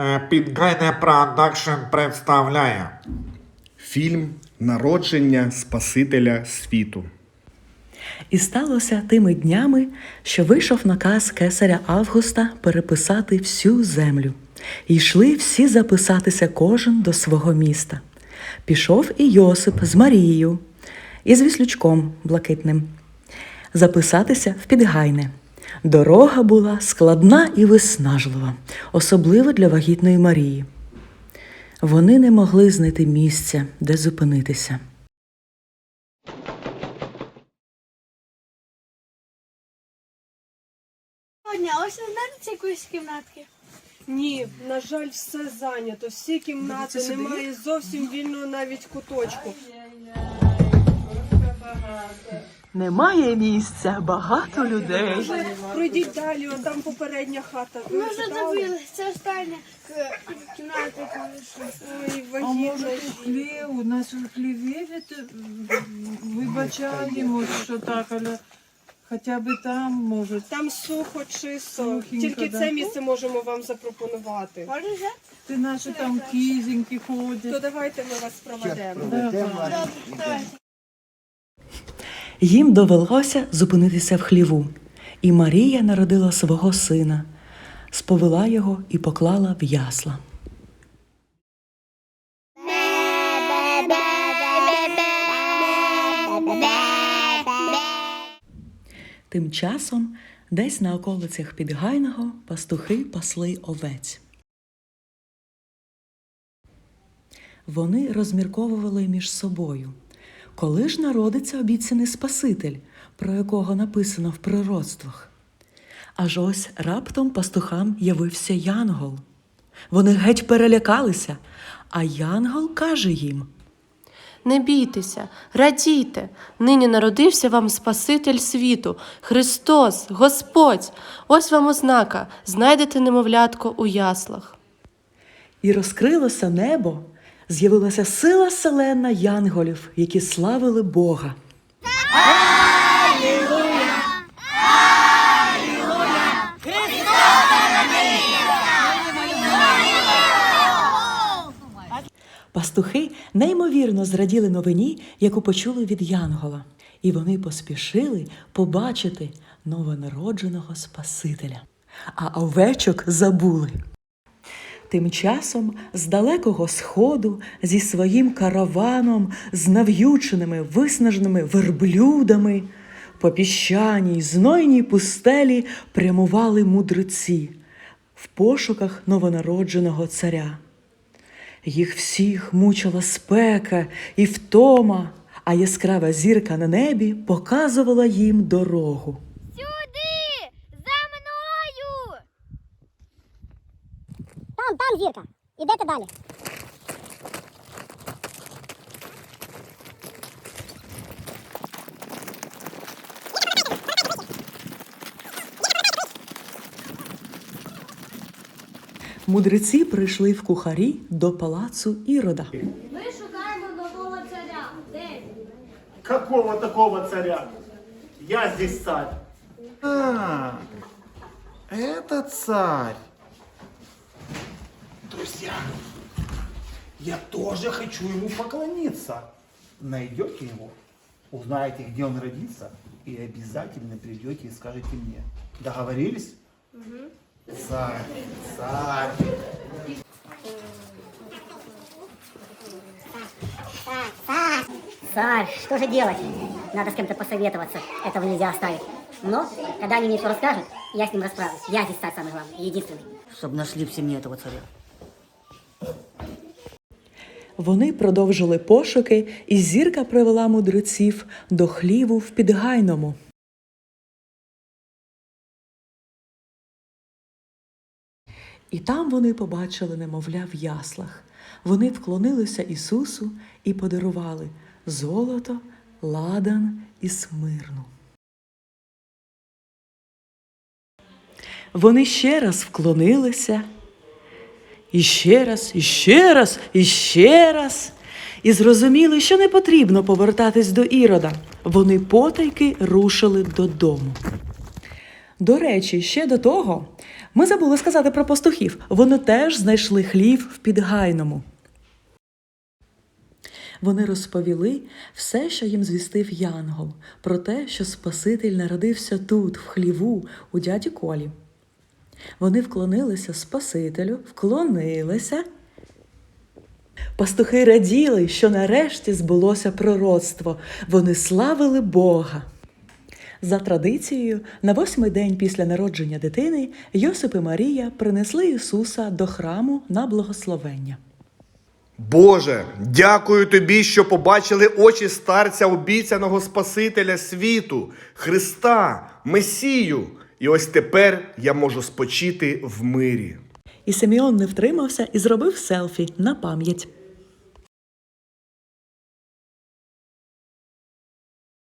Е, Підгайне Продакшн представляє. Фільм Народження Спасителя світу. І сталося тими днями, що вийшов наказ кесаря Августа переписати всю землю. І йшли всі записатися кожен до свого міста. Пішов і Йосип з Марією, і з віслючком блакитним. Записатися в Підгайне. Дорога була складна і виснажлива, особливо для вагітної Марії. Вони не могли знайти місця, де зупинитися. Сьогодні, а ось ви знаєте якоїсь кімнатки? Ні, на жаль, все зайнято. Всі кімнати немає зовсім вільного навіть куточку. Немає місця, багато людей. Пройдіть далі, там попередня хата. Ви Ми вже читали? це остання кімната. Ой, А може у хлів, нас у хліві від... вибачаємо, що так, але хоча б там може. Там сухо, чисто. Сухенько, Тільки да. це місце можемо вам запропонувати. Може вже? Ти наші там кізеньки То давайте ми вас проведемо. Добре. Їм довелося зупинитися в хліву, і Марія народила свого сина, сповела його і поклала в ясла. Тим часом десь на околицях Підгайного пастухи пасли овець. Вони розмірковували між собою. Коли ж народиться обіцяний Спаситель, про якого написано в пророцтвах? Аж ось раптом пастухам явився Янгол. Вони геть перелякалися, а Янгол каже їм: Не бійтеся, радійте, нині народився вам Спаситель світу, Христос, Господь. Ось вам ознака, знайдете немовлятко у яслах. І розкрилося небо, з'явилася сила селена янголів, які славили Бога. Пастухи неймовірно зраділи новині, яку почули від Янгола, і вони поспішили побачити новонародженого Спасителя. А овечок забули. Тим часом з далекого сходу зі своїм караваном, з нав'юченими виснаженими верблюдами, по піщаній знойній пустелі прямували мудреці в пошуках новонародженого царя. Їх всіх мучила спека і втома, а яскрава зірка на небі показувала їм дорогу. Там, там зірка. Ідете далі. Мудреці прийшли в кухарі до палацу Ірода. Ми шукаємо нового царя. Де він? Какого такого царя? Я здесь царь. А, это царь. Друзья, я тоже хочу ему поклониться. Найдете его, узнаете, где он родится, и обязательно придете и скажете мне. Договорились? Царь, царь. Царь, что же делать? Надо с кем-то посоветоваться. Этого нельзя оставить. Но, когда они мне все расскажут, я с ним расправлюсь. Я здесь царь самый главный, единственный. Чтобы нашли в семье этого царя. Вони продовжили пошуки, і зірка привела мудреців до хліву в Підгайному. І там вони побачили немовля в яслах. Вони вклонилися Ісусу і подарували золото, ладан і смирну. Вони ще раз вклонилися, і ще раз, і ще раз, і ще раз. І зрозуміли, що не потрібно повертатись до Ірода. Вони потайки рушили додому. До речі, ще до того ми забули сказати про пастухів. Вони теж знайшли хлів в Підгайному. Вони розповіли все, що їм звістив Янгол, про те, що Спаситель народився тут, в хліву, у дяді Колі. Вони вклонилися Спасителю, вклонилися. Пастухи раділи, що нарешті збулося пророцтво. Вони славили Бога. За традицією, на восьмий день після народження дитини Йосип і Марія принесли Ісуса до храму на благословення. Боже, дякую тобі, що побачили очі старця обіцяного Спасителя світу, Христа, Месію. І ось тепер я можу спочити в мирі. І Симеон не втримався і зробив селфі на пам'ять.